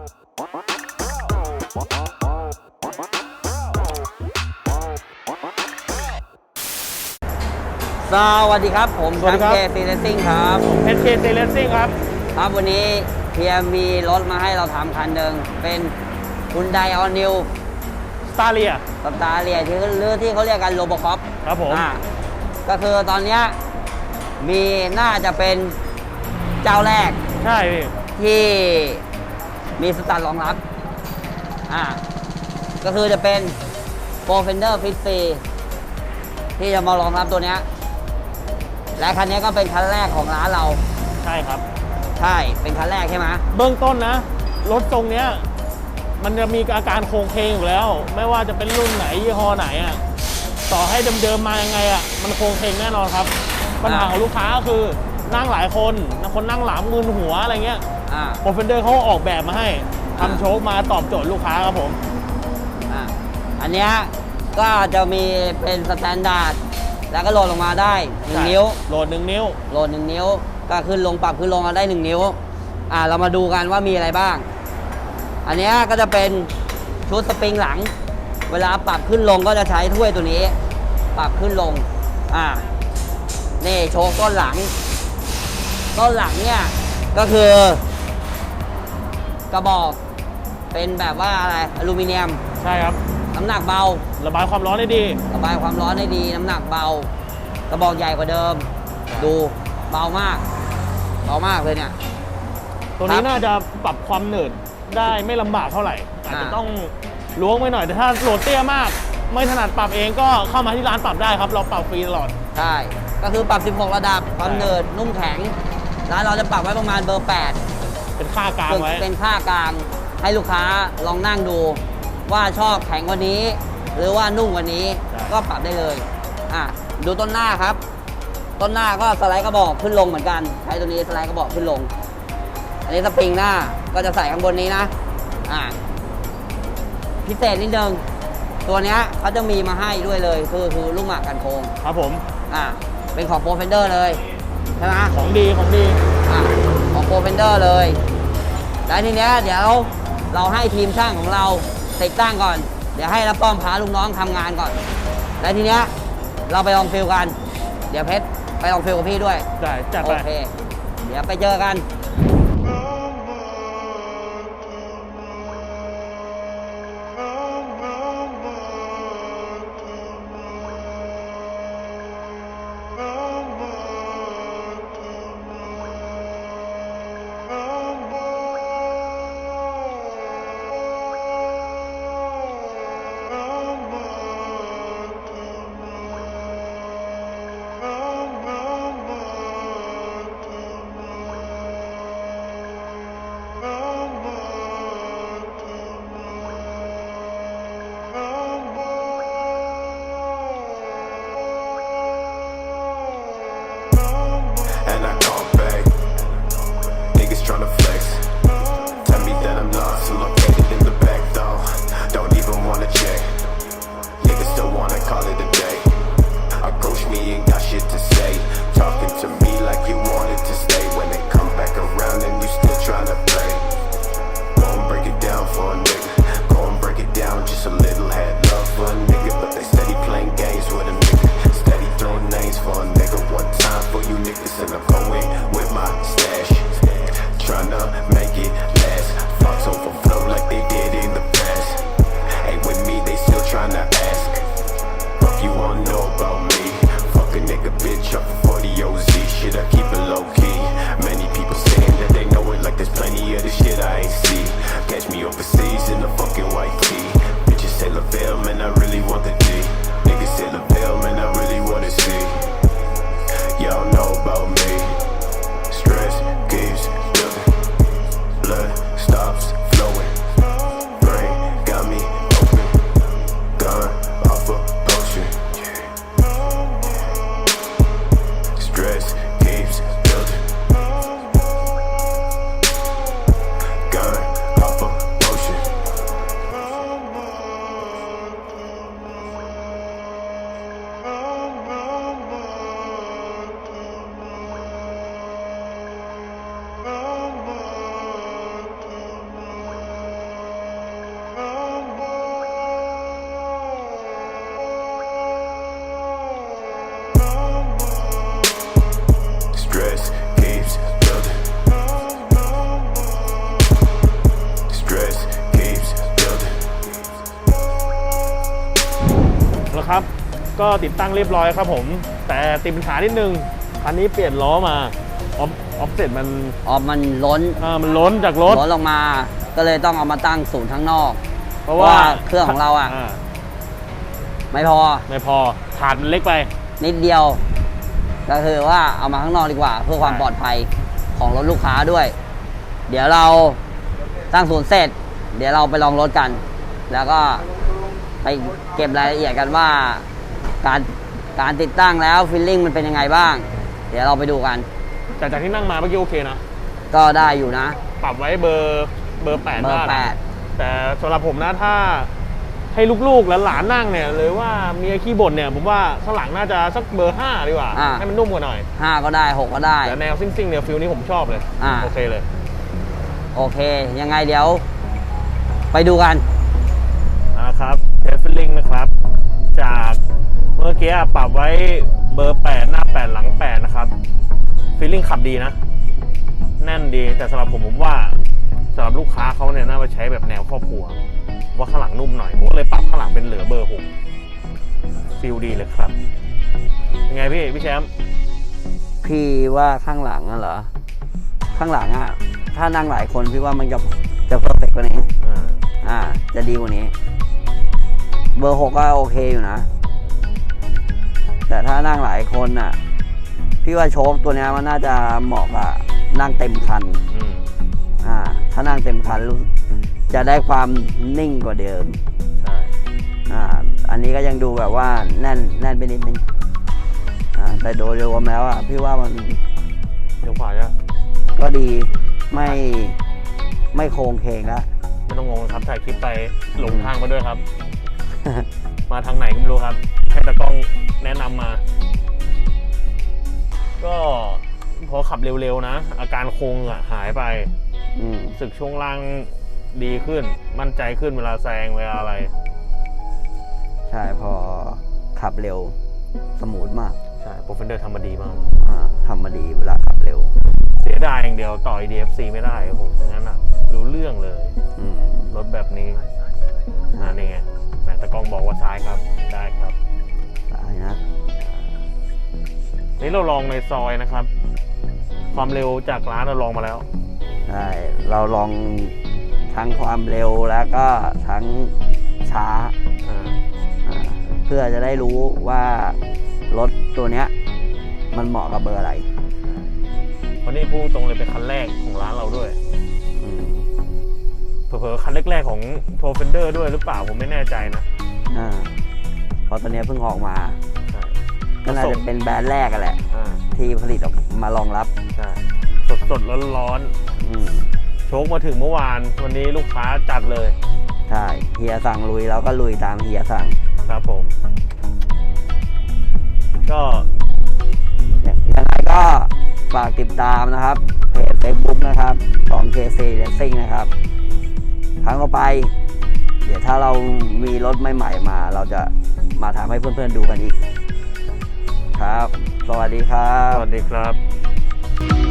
สวัสดีครับ ผมสวัสดีครับเคซีเลสซิ่งครับเอสเคเซเลสซิ่งครับ ครับวันนี้เพียมีรถมาให้เราทำคันหนึ่งเป็นคุณไดออนนิวสตาเลียสตาร์เรียที่หรือที่เขาเรียกกันโรบอคอปครับผม อ่าก็คือตอนเนี้ยมีน่าจะเป็นเจ้าแรกใช่พี่ที่ มีสตาร์ทรองรับ อ่า ก็คือจะเป็น p r o f e n d e r f i t ที่จะมารองรับตัวเนี้ยและคันนี้ก็เป็นคันแรกของร้านเรา ใช่ครับ ใช่ เป็นคันแรกใช่ไหมเบื้องต้นนะ รถทรงเนี้ย มันจะมีอาการโครงเคงอยู่แล้ว ไม่ว่าจะเป็นรุ่นไหนยี่ห้อไหนอะ ต่อให้เดิมๆมายังไงอะ มันโครงเคงแน่นอนครับ ปัญหาของลูกค้าก็คือนั่งหลายคน คนนั่งหลังมึนหัวอะไรเงี้ย อ่าโปรเฟนเดอร์เขาออกแบบมาให้อ่าทำโชคมาตอบโจทย์ลูกค้าครับผม อ่าอันเนี้ยก็จะมีเป็นสแตนดาร์ดแล้วก็โหลดลงมาได้หนึ่งใช่นิ้ว โหลดหนึ่งนิ้ว โหลดหนึ่งนิ้ว ก็ขึ้นลงปรับขึ้นลงกันได้หนึ่งนิ้ว อ่าเรามาดูกันว่ามีอะไรบ้าง อันเนี้ยก็จะเป็นชุดสปริงหลัง เวลาปรับขึ้นลงก็จะใช้ถ้วยตัวนี้ ปรับขึ้นลง อ่า นี่โชว์ต้นหลัง ต้นหลังเนี่ยก็คือ กระบอก เป็นแบบว่าอะไรอลูมิเนียม ใช่ครับ น้ำหนักเบา ระบายความร้อนได้ดี ระบายความร้อนได้ดี น้ำหนักเบา กระบอกใหญ่กว่าเดิม ดูเบามาก เบามากเลยเนี่ย ตัวนี้ครับน่าจะปรับความหนืดได้ไม่ลำบากเท่าไหร่อาจจะอ่า ต้องล้วงไว้หน่อยแต่ถ้าโหลดเตี้ยมาก ไม่ถนัดปรับเองก็เข้ามาที่ร้านปรับได้ครับ เราปรับฟรีตลอด ใช่ ก็คือปรับ 16 ระดับ ความใช่ เนิดนุ่มแข็ง ร้านเราจะปรับไว้ประมาณเบอร์ เป็นค่ากลาง8ไว้ เป็นค่ากลาง ให้ลูกค้าลองนั่งดู ว่าชอบแข็งกว่านี้ หรือว่านุ่มกว่านี้ก็ปรับได้เลยอะดูต้นหน้าครับ ต้นหน้าก็สไลด์กระบอกขึ้นลงเหมือนกันใช้ตัวนี้สไลด์กระบอกขึ้นลง อันนี้สปริงหน้าก็จะใส่ข้างบนนี้นะอะพิเศษนิดนึงตัวเนี้ยเขาจะมีมาให้ด้วยเลยคือคือลูกหมากกันโค้งครับผม อะเป็นของโปรเฟนเดอร์เลยใช่ไหม ของดีของดี อะของ โปรเฟนเดอร์เลย แล้วทีเนี้ยเดี๋ยวเราให้ทีมช่างของเราติดตั้งก่อน เดี๋ยวให้รับป้อมพาลูกน้องทำงานก่อน แล้วทีเนี้ยเราไปลองฟิลกัน เดี๋ยวเพชรไปลองฟิลกับพี่ด้วย ได้จัดโอไป เค เดี๋ยวไปเจอกัน นะครับ ก็ติดตั้งเรียบร้อยครับผม แต่ติดปัญหานิดนึงคันนี้เปลี่ยนล้อมาออฟออฟเซ็ตมันออฟมันล้นอ่ามันล้นจากรถล้นลงมา ก็เลยต้องเอามาตั้งศูนย์ข้างนอก เพราะว่าว่าเครื่องของเราอะไม่พอไม่พอถาดมันเล็กไป นิดเดียวก็คือว่าเอามาข้างนอกดีกว่า เพื่อความใช่ปลอดภัยของรถลูกค้าด้วย เดี๋ยวเราตั้งศูนย์เสร็จ เดี๋ยวเราไปลองรถกัน แล้วก็ ไปเก็บรายละเอียดกันว่า การการติดตั้งแล้วฟิลลิ่งมันเป็นยังไงบ้าง เดี๋ยวเราไปดูกัน แต่จากที่นั่งมาเมื่อกี้โอเคนะ ก็ได้อยู่นะ ปรับไว้เบอร์เบอร์แปดเบอร์ได้แปนะดแต่สำหรับผมนะถ้าให้ลูกๆและหลานนั่งเนี่ยหรือว่าเมียขี้บ่นเนี่ยผมว่าข้างหลังน่าจะสักเบอร์5ดีกว่า อ่า ให้มันนุ่มกว่าหน่อย ห้าก็ได้หกก็ได้ แต่แนวซิ่งๆเนี่ยฟิลนี้ผมชอบเลยอ่า โอเคเลย โอเค ยังไงเดี๋ยว ไปดูกัน นะครับ เทสฟิลลิ่งนะครับ จากเมื่อกี้ปรับไว้เบอร์ 8 หน้า 8 หลัง 8 นะครับฟิลลิ่งขับดีนะ แน่นดีแต่สำหรับผมผมว่าสำหรับลูกค้าเขาเนี่ยน่าไปใช้แบบแนวครอบครัว ว่าข้างหลังนุ่มหน่อยผมก็เลยปรับข้างหลังเป็นเหลือเบอร์หกฟิลดีเลยครับยังไงพี่พี่แชมป์พี่ว่าข้างหลังอะเหรอ ข้างหลังอะถ้านั่งหลายคนพี่ว่ามันจะจะเพอร์เฟกกว่านี้ อ่าอ่าจะดีกว่านี้ เบอร์หกก็โอเคอยู่นะ แต่ถ้านั่งหลายคนอะ พี่ว่าโชคตัวเนี้ยมันน่าจะเหมาะกับนั่งเต็มคันอืมอ่า ถ้านั่งเต็มคันรู้จะได้ความนิ่งกว่าเดิมใช่อ่า อันนี้ก็ยังดูแบบว่าแน่นแน่นไปนิดนึงอ่า แต่โดยรวมแล้วอะพี่ว่ามันเดี๋ยวขวาจะก็ดีไม่ไม่โครงเคงแล้วไม่ต้องงงครับถ่ายคลิปไปหลงทางมาด้วยครับ มาทางไหนก็ไม่รู้ครับ ให้ตากล้องแนะนำมา ก็พอขับเร็วๆนะ อาการโคงอะหายไปอืมรู้สึกช่วงล่างดีขึ้น มั่นใจขึ้นเวลาแซงเวลาอะไร ใช่พอขับเร็ว สมูทมากใช่โปรเฟนเดอร์ทำมาดีมาก อ่าทำมาดีเวลาขับเร็ว เสียดายอย่างเดียวต่อย DFC ไม่ได้โอ้โหงั้นอะ รู้เรื่องเลย อืมรถแบบนี้อ่านี่ไงแหม ตากล้องบอกว่าซ้ายครับ ได้ครับสายนะ นี่เราลองในซอยนะครับ ความเร็วจากร้านเราลองมาแล้ว ใช่ เราลองทั้งความเร็วแล้วก็ทั้งช้าอ่าอ่าเพื่อจะได้รู้ว่ารถตัวเนี้ย มันเหมาะกับเบอร์อะไรวันนี้พูดตรงเลยเป็นคันแรกของร้านเราด้วยอืม เผลอๆคันแรกๆของโ r รเฟนเดอร์ด้วยหรือเปล่าผมไม่แน่ใจนะ อ่าเพราะตัวเนี้ยเพิ่งออกมา ใช่ก็น่าจะเป็นแบรนด์แรกกันแหละ อ่าที่ผลิตออกมารองรับ ใช่สดๆร้อนอืมๆโชคมาถึงเมื่อวาน วันนี้ลูกค้าจัดเลยใช่เฮียสั่งลุยเราก็ลุยตามเฮียสั่งครับผม ก็ยังไงก็ฝากติดตามนะครับเพจ Facebook นะครับของ KC Racing นะครับ ครั้งต่อไป เดี๋ยวถ้าเรามีรถใหม่ๆมา เราจะมาทำให้เพื่อนๆดูกันอีก ครับ สวัสดีครับ สวัสดีครับ